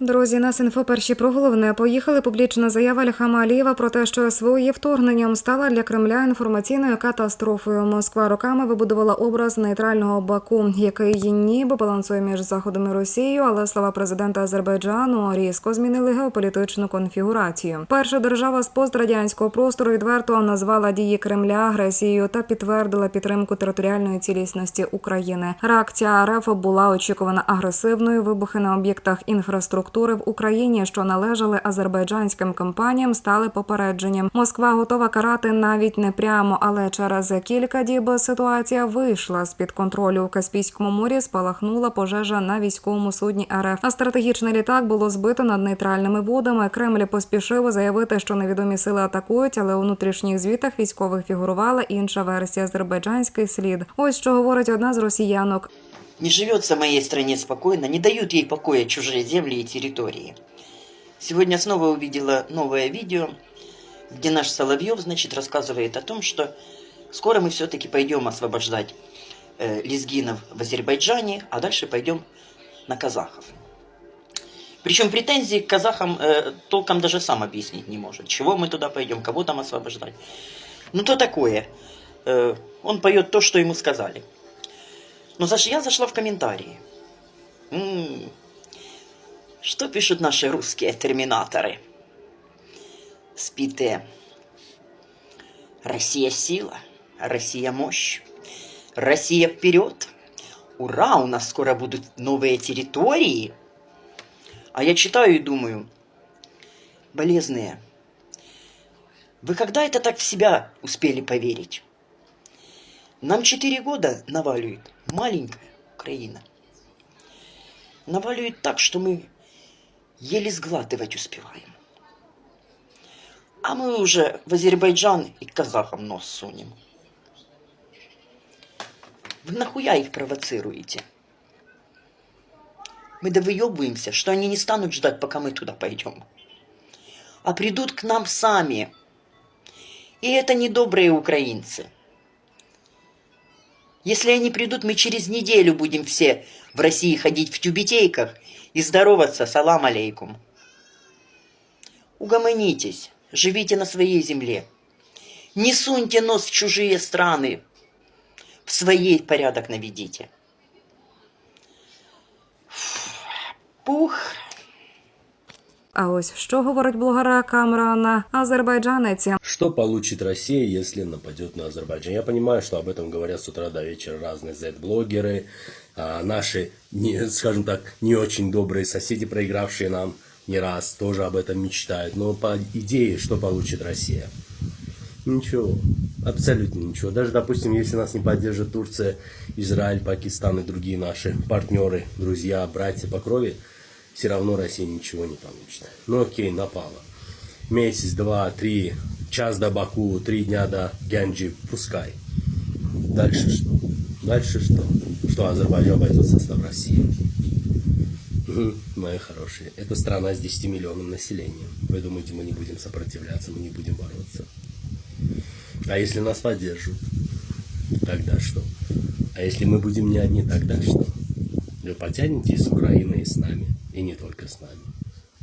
Друзі, нас інфо перші про головне. Поїхали публічна заява Ільхама Алієва про те, що СВО є вторгненням стала для Кремля інформаційною катастрофою. Москва роками вибудувала образ нейтрального Баку, який ніби балансує між заходом і Росією, але слова президента Азербайджану різко змінили геополітичну конфігурацію. Перша держава з пострадянського простору відверто назвала дії Кремля агресією та підтвердила підтримку територіальної цілісності України. Реакція РФ була очікувана агресивною. Вибухи на об'єктах інфраструктури в Україні, що належали азербайджанським компаніям, стали попередженням. Москва готова карати навіть не прямо, але через кілька діб ситуація вийшла з під контролю. У Каспійському морі спалахнула пожежа на військовому судні РФ. А стратегічний літак було збито над нейтральними водами. Кремль поспішив заявити, що невідомі сили атакують, але у внутрішніх звітах військових фігурувала інша версія азербайджанський слід. Ось що говорить одна з росіянок. Не живется моей стране спокойно, не дают ей покоя чужие земли и территории. Сегодня снова увидела новое видео, где наш Соловьев, значит, рассказывает о том, что скоро мы все-таки пойдем освобождать э, лезгинов в Азербайджане, а дальше пойдем на казахов. Причем претензии к казахам э, толком даже сам объяснить не может. Чего мы туда пойдем, кого там освобождать. Ну то такое. Э, он поет то, что ему сказали. Но заш... я зашла в комментарии. М, Что пишут наши русские терминаторы? Спите. Россия сила, Россия мощь, Россия вперед. Ура, у нас скоро будут новые территории. А я читаю и думаю, болезные, вы когда это так в себя успели поверить? Нам четыре года наваливает маленькая Украина. Наваливает так, что мы еле сглатывать успеваем. А мы уже в Азербайджан и казахам нос сунем. Вы нахуя их провоцируете? Мы довыебываемся, что они не станут ждать, пока мы туда пойдем. А придут к нам сами. И это недобрые украинцы. Если они придут, мы через неделю будем все в России ходить в тюбетейках и здороваться салам алейкум. Угомонитесь, живите на своей земле. Не суньте нос в чужие страны. В своей порядок наведите. Пух. А ось що говорить блогера Камрана Азербайджанець. Что получит Россия, если нападет на Азербайджан? Я понимаю, что об этом говорят с утра до вечера разные Z-блогеры, а наши, не, скажем так, не очень добрые соседи, проигравшие нам не раз, тоже об этом мечтают. Но по идее, что получит Россия? Ничего, абсолютно ничего. Даже, допустим, если нас не поддержит Турция, Израиль, Пакистан и другие наши партнеры, друзья, братья по крови, все равно Россия ничего не получит. Ну окей, напала. Месяц, два, три, час до Баку, три дня до Гянджи, пускай. Дальше что? Дальше что? Что Азербайджан войдет в состав России? Мои хорошие, это страна с 10 миллионным населением. Вы думаете, мы не будем сопротивляться, мы не будем бороться? А если нас поддержат, тогда что? А если мы будем не одни, тогда что? Вы потянете с Украины и с нами, и не только с нами.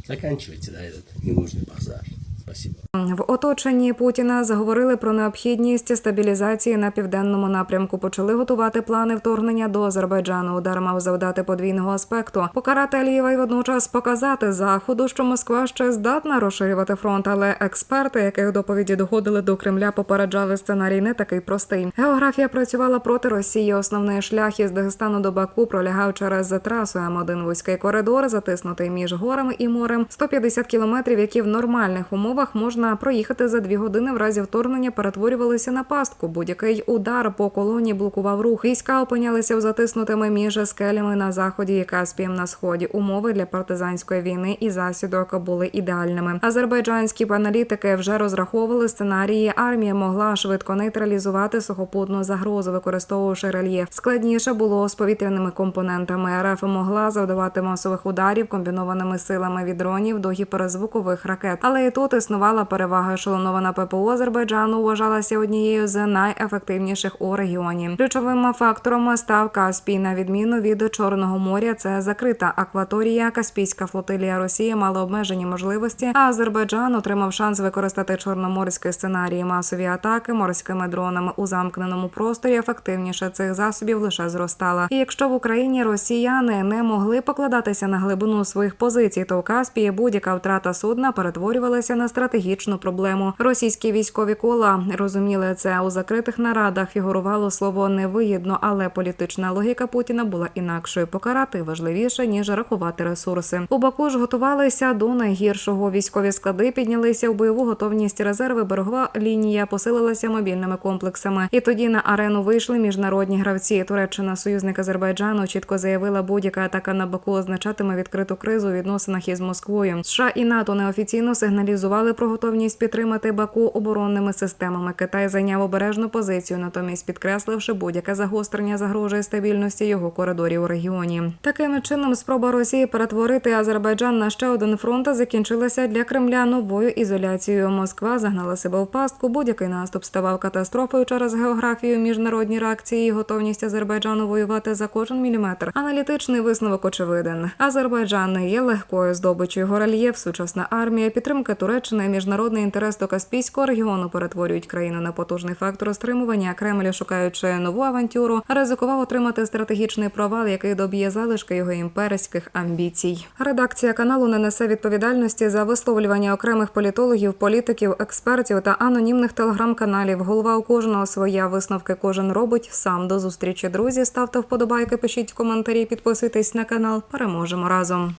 Заканчивайте, да, этот ненужный базар. Спасибо. В оточенні Путіна заговорили про необхідність стабілізації на південному напрямку. Почали готувати плани вторгнення до Азербайджану. Удар мав завдати подвійного аспекту, покарати Алієва і водночас показати заходу, що Москва ще здатна розширювати фронт. Але експерти, яких доповіді доходили до Кремля, попереджали сценарій не такий простий. Географія працювала проти Росії. Основний шлях із Дагестану до Баку пролягав через трасу М1 вузький коридор, затиснутий між горами і морем. 150 кілометрів, які в нормальних умовах можна проїхати за дві години. В разі вторгнення перетворювалися на пастку. Будь-який удар по колоні блокував рух. Війська опинялися в затиснутими між скелями на заході і Каспієм на сході. Умови для партизанської війни і засідок були ідеальними. Азербайджанські аналітики вже розраховували сценарії. Армія могла швидко нейтралізувати сухопутну загрозу, використовувавши рельєф. Складніше було з повітряними компонентами. РФ могла завдавати масових ударів комбінованими силами від дронів до гіперзвукових ракет. Але і тут існувала перевага ешелонована ППО Азербайджану вважалася однією з найефективніших у регіоні. Ключовим фактором став Каспій. На відміну від Чорного моря, це закрита акваторія. Каспійська флотилія Росії мала обмежені можливості. А Азербайджан отримав шанс використати чорноморський сценарій масові атаки морськими дронами у замкненому просторі. Ефективніше цих засобів лише зростала. І якщо в Україні росіяни не могли покладатися на глибину своїх позицій, то в Каспії будь-яка втрата судна перетворювалася на стратегічну проблему. Російські військові кола розуміли це у закритих нарадах. Фігурувало слово невигідно, але політична логіка Путіна була інакшою. Покарати важливіше ніж рахувати ресурси. У Баку ж готувалися до найгіршого. Військові склади піднялися у бойову готовність резерви. Берегова лінія посилилася мобільними комплексами. І тоді на арену вийшли міжнародні гравці. Туреччина, союзник Азербайджану, чітко заявила, будь-яка атака на Баку означатиме відкриту кризу у відносинах із Москвою. США і НАТО неофіційно сигналізували про готовність підтримати Баку оборонними системами. Китай зайняв обережну позицію, натомість підкресливши, будь-яке загострення загрожує стабільності його коридорів у регіоні. Таким чином, спроба Росії перетворити Азербайджан на ще один фронт закінчилася для Кремля новою ізоляцією. Москва загнала себе в пастку. Будь-який наступ ставав катастрофою через географію, міжнародні реакції і готовність Азербайджану воювати за кожен міліметр. Аналітичний висновок очевиден. Азербайджан не є легкою здобиччю. Його рельєф, сучасна армія, підтримка Туреччини, і міжнародний інтерес до Каспійського регіону перетворюють країну на потужний фактор стримування. Кремль, шукаючи нову авантюру, ризикував отримати стратегічний провал, який доб'є залишки його імперських амбіцій. Редакція каналу не несе відповідальності за висловлювання окремих політологів, політиків, експертів та анонімних телеграм-каналів. Голова у кожного своя висновки кожен робить сам. До зустрічі, друзі. Ставте вподобайки, пишіть коментарі, підписуйтесь на канал. Переможемо разом.